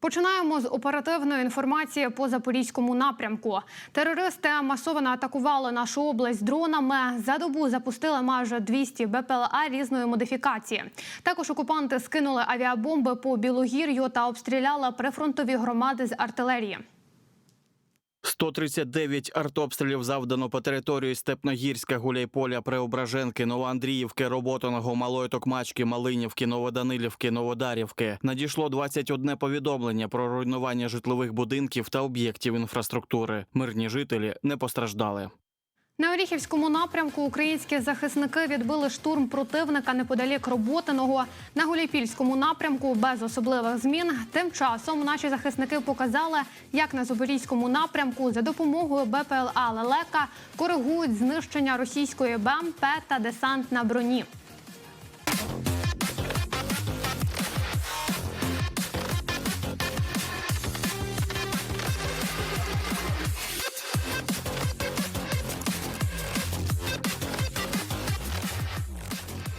Починаємо з оперативної інформації по запорізькому напрямку. Терористи масово атакували нашу область дронами. За добу запустили майже 200 БПЛА різної модифікації. Також окупанти скинули авіабомби по Білогір'ю та обстріляли прифронтові громади з артилерії. 139 артобстрілів завдано по території Степногірська, Гуляйполя, Преображенки, Новоандріївки, Роботаного, Малої Токмачки, Малинівки, Новоданилівки, Новодарівки. Надійшло 21 повідомлення про руйнування житлових будинків та об'єктів інфраструктури. Мирні жителі не постраждали. На Оріхівському напрямку українські захисники відбили штурм противника неподалік Роботиного. На Гуляйпільському напрямку без особливих змін. Тим часом наші захисники показали, як на Запорізькому напрямку за допомогою БПЛА Лелека коригують знищення російської БМП та десант на броні.